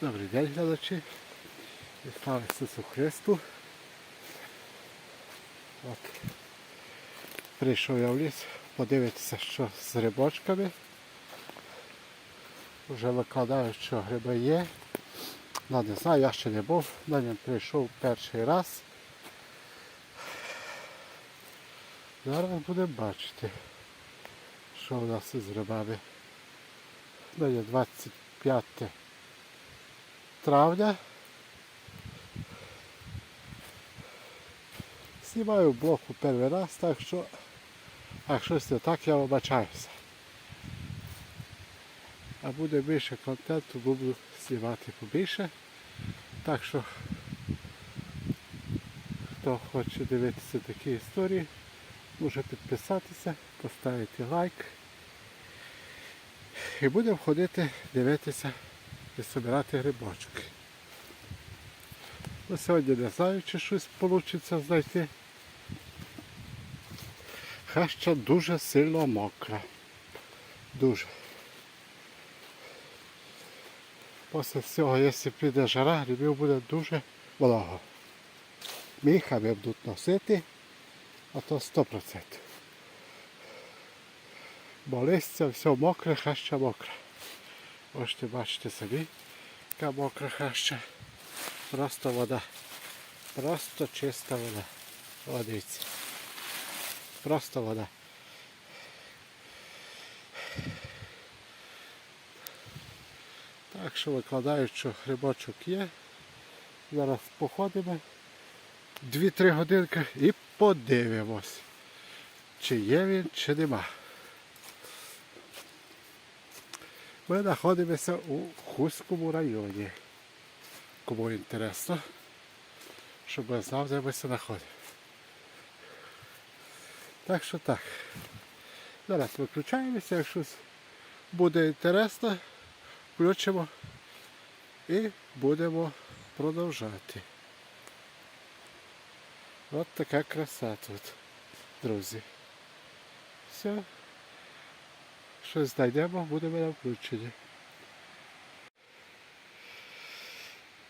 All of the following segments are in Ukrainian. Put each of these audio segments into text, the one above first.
Добрий день, глядачі. Слава Ісусу Христу. От. Прийшов я в ліс подивитися, що з грибочками. Вже викладаю, що гриби є. Ну, не знаю, я ще не був, на ньому прийшов перший раз. Зараз будемо бачити, що у нас із грибами. Ну, є 25 травня. Знімаю блог у перший раз, так що, а щось не так, я вибачаюся. А буде більше контенту, буду знімати побільше. Так що, хто хоче дивитися такі історії, може підписатися, поставити лайк. І будемо ходити, дивитися і збирати грибочки. Ну, сьогодні не знаю, чи щось вийде знайти. Хаща дуже сильно мокра. Дуже. Після цього, якщо піде жара, грибів буде дуже много. Міхами будуть носити, а то 100%. Бо листя все мокре, хаща мокра. Можете бачити собі, яка мокра хаща. Просто вода. Просто чиста вода. О. Просто вода. Так що викладаю, що грибочок є. Зараз походимо 2-3 годинки і подивимось, чи є він, чи нема. Ми знаходимося у Хуському районі. Кому інтересно, щоб я знав, де ми знаходимо. Так що так. Зараз виключаємося, якщо буде інтересно, включимо і будемо продовжати. От така краса тут, друзі. Все. Щось знайдемо, будемо на включенні.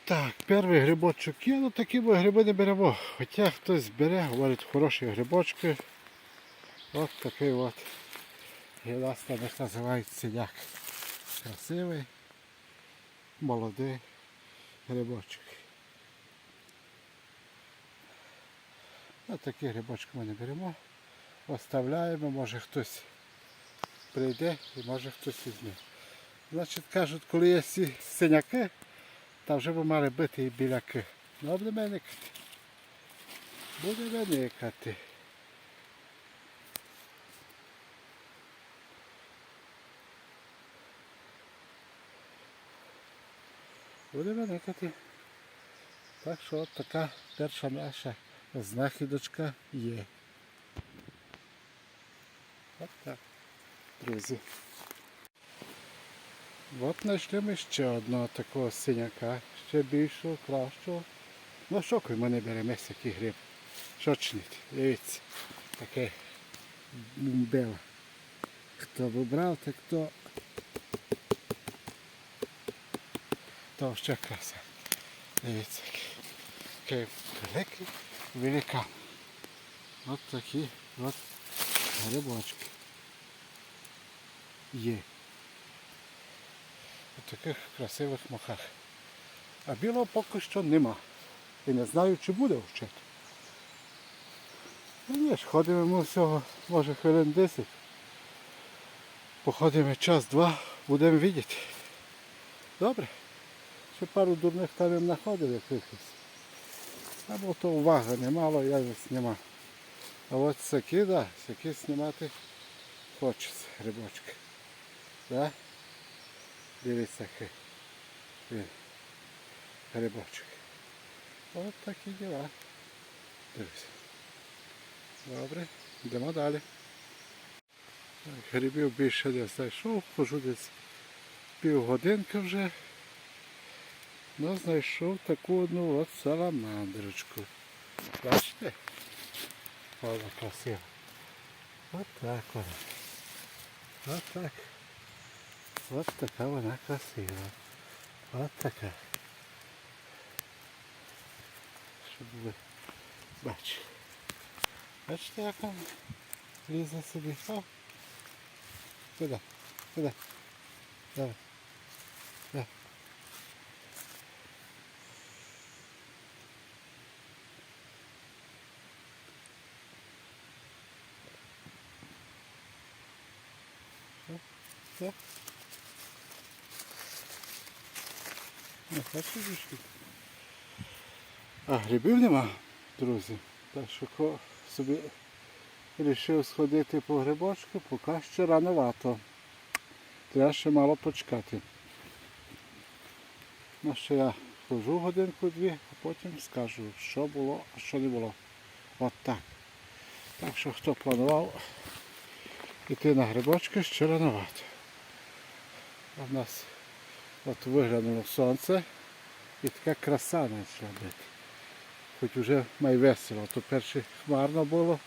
Так, перший грибочок є, ну такі ми гриби не беремо. Хоча хтось бере, говорить, хороші грибочки. От такий от. Там називають синяк. Красивий, молодий грибочок. Ось такі грибочки ми не беремо. Оставляємо, може хтось прийде і може хтось візьме. Значить, кажуть, коли є ці синяки, там вже ви мали бити і біляки. Ну, буде виникати. Буде виникати. Буде виникати. Так що от така перша наша знахідочка є. От так, друзі. От знайшли ми ще одного такого синяка, ще більшого, кращого. Ну коли ми не беремо такий гриб? Що чинити? Дивіться, таке бумбело. Хто вибрав, так то то ще краса. Дивіться, який великий великан. От такі от грибочки. Є. У таких красивих мохах. А білого поки що нема. І не знаю, чи буде вчити. Ну ж, ходимо всього, може хвилин 10. Походимо час-два, будемо бачити. Добре. Ще пару дурних там знаходив якихось. Або то уваги немало, я не знімав. А от сякі, да, знімати хочеться грибочки. Да? Дивіться він. Грибочок. От такі діла. Дивіться. Добре, йдемо далі. Так, Грибів більше не знайшов, хожу десь півгодинки вже. Ну, знайшов таку одну от саламандрочку. Бачите? Вона красива. От так вона. От так. От така вона красива. От така. Щоб ви бачили. Бачите, як він лізе собі. О, Сюди, сюди. Давай. Давай. Не хочеш? А грибів нема, друзі. Так що ко собі вирішив сходити по грибочку, поки ще рановато. Треба ще мало почекати. Ну ще я хожу годинку-дві, а потім скажу, що було, а що не було. От так. Так що хто планував йти на грибочки, ще рановато. В нас от виглянуло сонце і така краса почала бути. Хоч вже май весело, то перше хмарно було.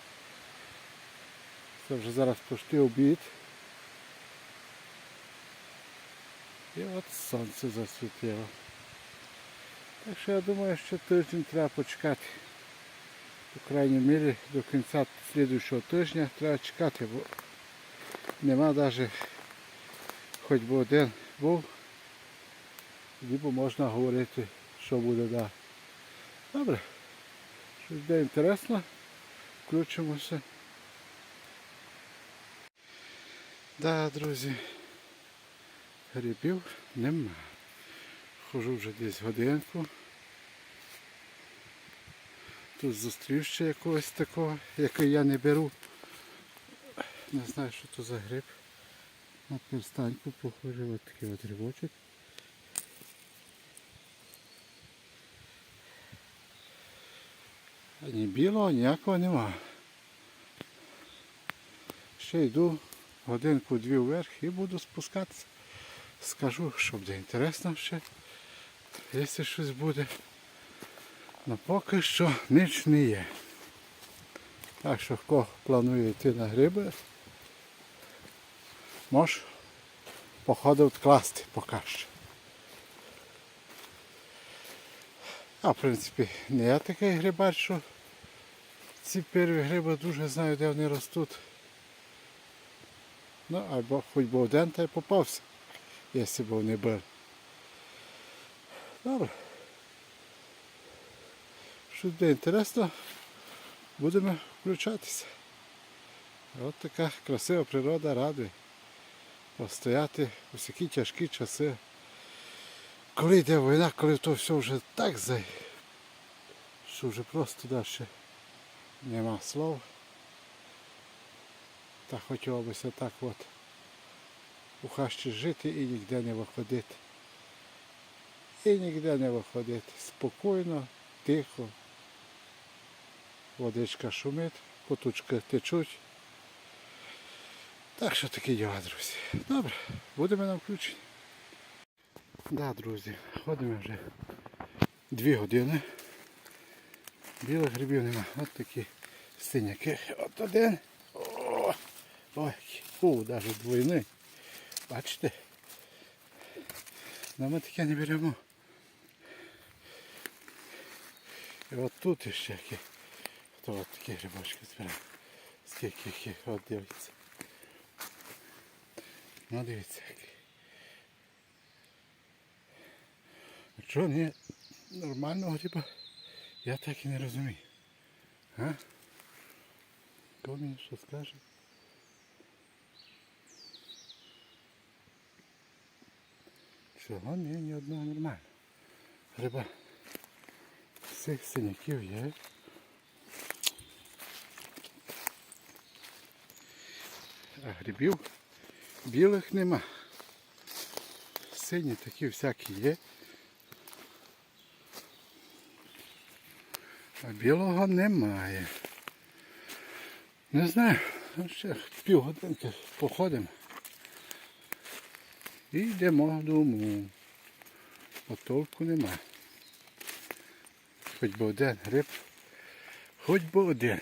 Це вже зараз почти обід. І от сонце засвітило. Так що я думаю, що тиждень треба почекати. По крайній мірі до кінця слідуючого тижня треба чекати, бо нема навіть хоч би один був, ніби можна говорити, що буде далі. Добре. Щось буде інтересно. Включимося. Да, друзі. Грибів нема. Хожу вже десь годинку. Тут зустрів ще якогось такого, який я не беру. Не знаю, що то за гриб. На перстаньку похоже, ось такий от грибочок. Ні білого ніякого нема. Ще йду годинку-дві вверх і буду спускатися. Скажу, що буде інтересно ще, якщо щось буде. Ну поки що ніч не є. Так що хто планує йти на гриби, може походу відкласти поки що. А в принципі не я такий грибар, що ці перві гриби дуже знаю, де вони ростуть. Ну, або хоч би один та й попався, якщо б вони були. Добре. Що буде інтересно, будемо включатися. От така красива природа радує. Постояти у всякі тяжкі часи. Коли йде війна, коли то все вже так зай, що вже просто далі нема слов. Та хотілося так от у хащі жити і ніде не виходити. І ніде не виходити. Спокійно, тихо. Водичка шумить, потучки течуть. Так що такі діла, друзі. Добре, будемо на включенні. Да, друзі, ходимо вже дві години. Білих грибів нема. От такі синяки. От один. Фу, навіть двойний. Бачите? Но ми таке не беремо. І от тут ще які. От такі грибочки збирає. Скільки їх є, от дивіться. Ну дивіться які. Що не нормального гриба, я так і не розумію. А? Хто мені що скаже? Чого ні, ні одного нормально. Гриба. Всіх синяків є. А грибів білих нема. Сині такі всякі є. А білого немає. Не знаю, ну ще півгодинки походимо. І йдемо додому. Бо толку нема. Хоч би один гриб, хоч би один.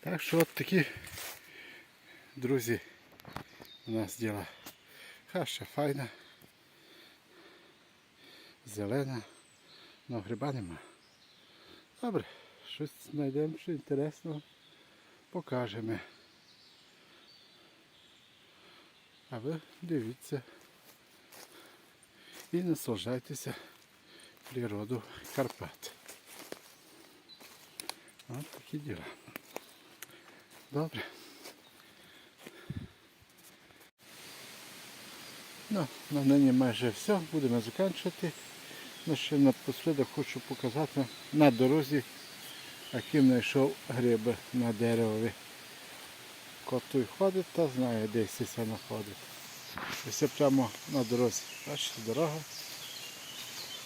Так що от такі, друзі, У нас діла хаща файна, зелена, але гриба нема. Добре, щось знайдемо, що інтересного покажемо. А ви дивіться і наслаждайтеся природу Карпат. Ось такі діла. Добре. Ну, на нині майже все. Будемо закінчувати. Ну, ще напослідок хочу показати на дорозі, яким знайшов гриби на деревові. Коту ходить, та знає, де це знаходить. Ось прямо на дорозі. Бачите, дорога.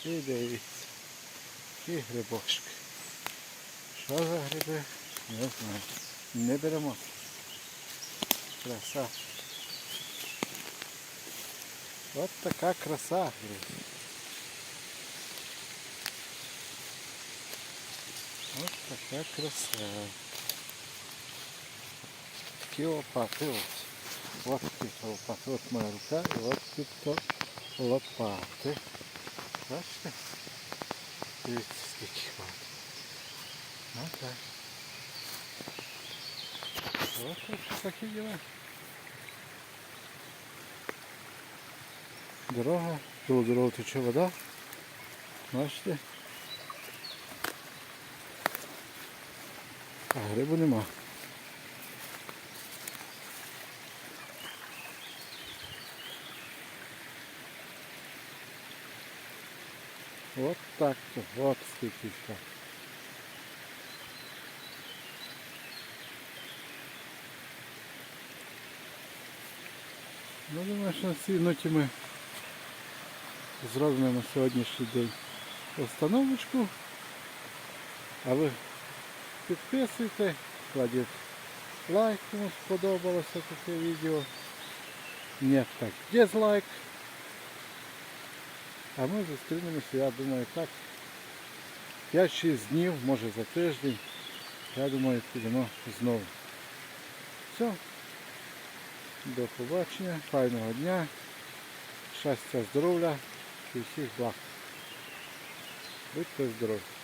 І дивіться. І грибочки. Що за гриби? Не знаю. Не беремо. Краса. От така краса гриб. От така краса. Такі лопати ось. От такі лопати. От моя рука і от тут лопати. Бачите? Дивіться, скільки лопат. Ну так. Ось такі діла. Дорога, коло дороги тече вода. Бачите? А грибу нема. От так то, от. Ну, думаю, що на цій ноті ми зробимо на сьогоднішній день остановочку. А ви підписуйте, кладіть лайк, кому сподобалося таке відео. Ні, так, дизлайк. А ми зустрінемося, я думаю, так. 5-6 днів, може за тиждень. Я думаю, підемо знову. Все. До побачення, файного дня, щастя, здоров'я і всіх благ. Будьте здорові!